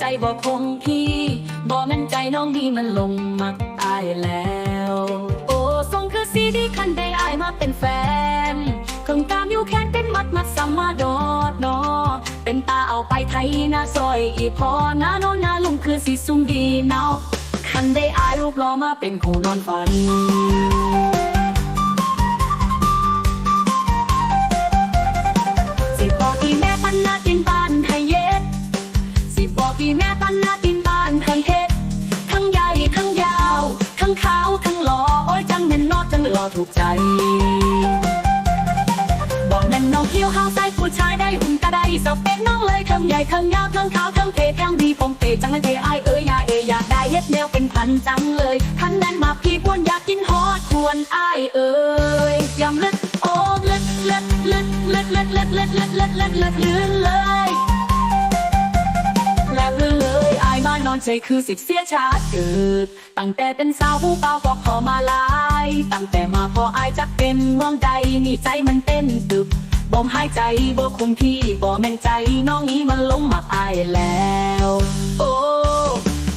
ใจบ่คงที่บ่แม่นใจน้องนี่มันลงมักอายแล้ว โอ้ทรงคือสีที่คันได้อายมาเป็นแฟนเครื่องกามอยู่แค้นเป็นมัดมัดสามมาโดดเนอเป็นตาเอาไปไทยนาซอยอีพอนาโนนาลุงคือสีสุ่มดีเนาคันได้อายรูปรอมาเป็นคู่นอนฝัน ถูกใจ บอกแม่นน้องเที่ยวห้าวใส่ผู้ชายได้หุ่นก็ได้สเปคน้องเลยทั้งใหญ่ทั้งยาวทั้งขาวทั้งเท่ทั้งดีผมเตจังเลยเทไอเอ้ยยาเอยอยากได้เฮ็ดแนวเป็นพันจังเลยคันแน่นมาพี่ควรอยากกินฮอดควรไอเอ้ยยำเล็ดโอ้เล็ดเล็ดเล็ดเล็ดเล็ดเล็ดเล็ดเล็ดเล็ดเล็ดเล็ดลื่นเลยและเลย อายนอนใจคือสิบเสียชาติเกิดตั้งแต่เป็นสาวผู้เป่าบอกขอมาลาย ตั้งแต่มาพออายจักเป็นเมืองใดนี่ใจมันเต้นตึบบ่มหายใจบ่คงที่บ่แม่นใจน้องนี้มันลงมาอายแล้ว โอ้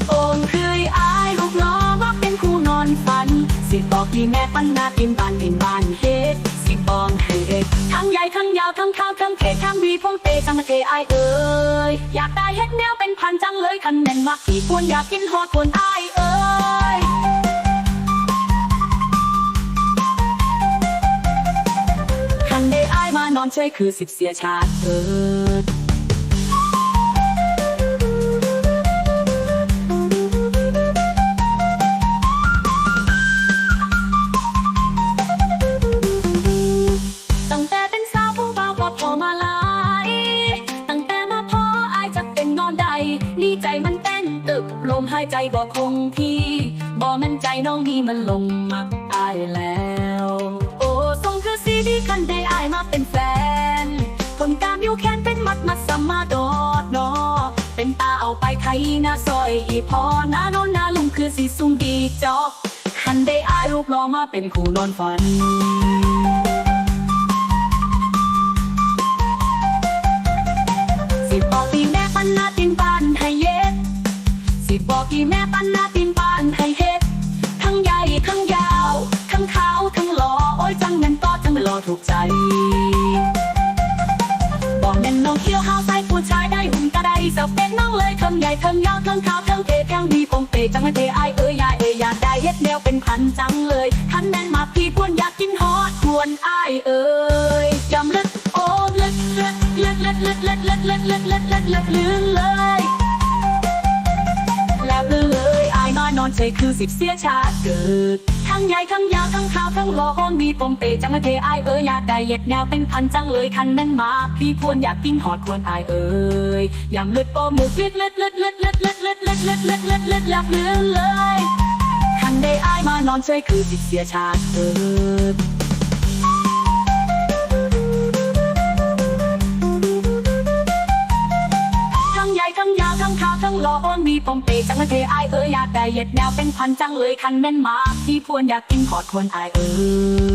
โอนเคยอายลูกน้องว่าเป็นคู่นอนฝัน สิบอกที่แม่ปันนาตินบ้านตินบ้านเฮ็ดสิบองให้เด็กทั้งใหญ่ทั้งยาวทั้งขาวทั้งเขตทั้งวีพงเตจังมาเทไอายเอ้ยอยากได้เฮ็ดแนว ขันจังเลยคันแน่นมากที่ควรอยากกินฮอดควรไอายเอ้ยคันได้อายมานอนเฉยคือสิบเสียชาติเกิด ลมหายใจบ่คงที่บ่แมันใจน้องนี่มันลงมักอายแล้ว โอ้ทรงคือสีดีคันได้อายมาเป็นแฟนคนตามอยู่แค้นเป็นมัดมัดสัมมาโดดนอเป็นตาเอาไปไทยนาซอยอีพอนาโนนาลุงคือสีสุ่มดีจอกคันได้อายรูปรอมาเป็นคู่นอนฝัน สิบอกอีแม่ปั้นหน้าตินบ้านให้เฮ็ด ทั้งใหญ่ทั้งยาว ทั้งขาวทั้งหล่อโอ้ยจังแม่นต่อจังหล่อถูกใจ บอกแม่นน้องเที่ยวห้าวใส่ผู้ชายได้หุ่นก็ได้สเปคน้องเลยทั้งใหญ่ทั้งยาวทั้งขาวทั้งเท่ทั้งดีผมเตจังเลยเทไอเอ้ยยาเอยอยากได้เฮ็ดแนวเป็นพันจังเลยคันแน่นมาพี่ควรอยากกินฮอดควรไอายเอ้ยจำเล็ดโอ้เล็ดเล็ดเล็ดเล็ดเล็ดเล็ดเล็ดเล็ดเล็ดเล็ดเล็ดเล็ดลื่นเลย คือสิบเสียชาติเกิด ทั้งใหญ่ทั้งยาวทั้งขาวทั้งหล่อหอนมีปมเตจังเทไอเอ้ยอยากได้เย็ดแนวเป็นพันจังเลยคันแม่นมาพี่ควรอยากกินหอดควรอายเอ้ยยำเลือดปมหมูกเล็ดเล็ดเล็ดเล็ดเล็ดเล็ดเล็ดเล็ดเล็ดเล็ดเล็ดเล็ดแล้วเลือดเลยคันได้อมานอนใจคือสิบเสียชาติเกิด งหล่อโอนมีปมเตจังเลยเทไอเอ้ยอยากได้เย็ดแนวเป็นพันจังเลยคันแม่นมาพี่พวนอยากกินขอดควรอเอ้ย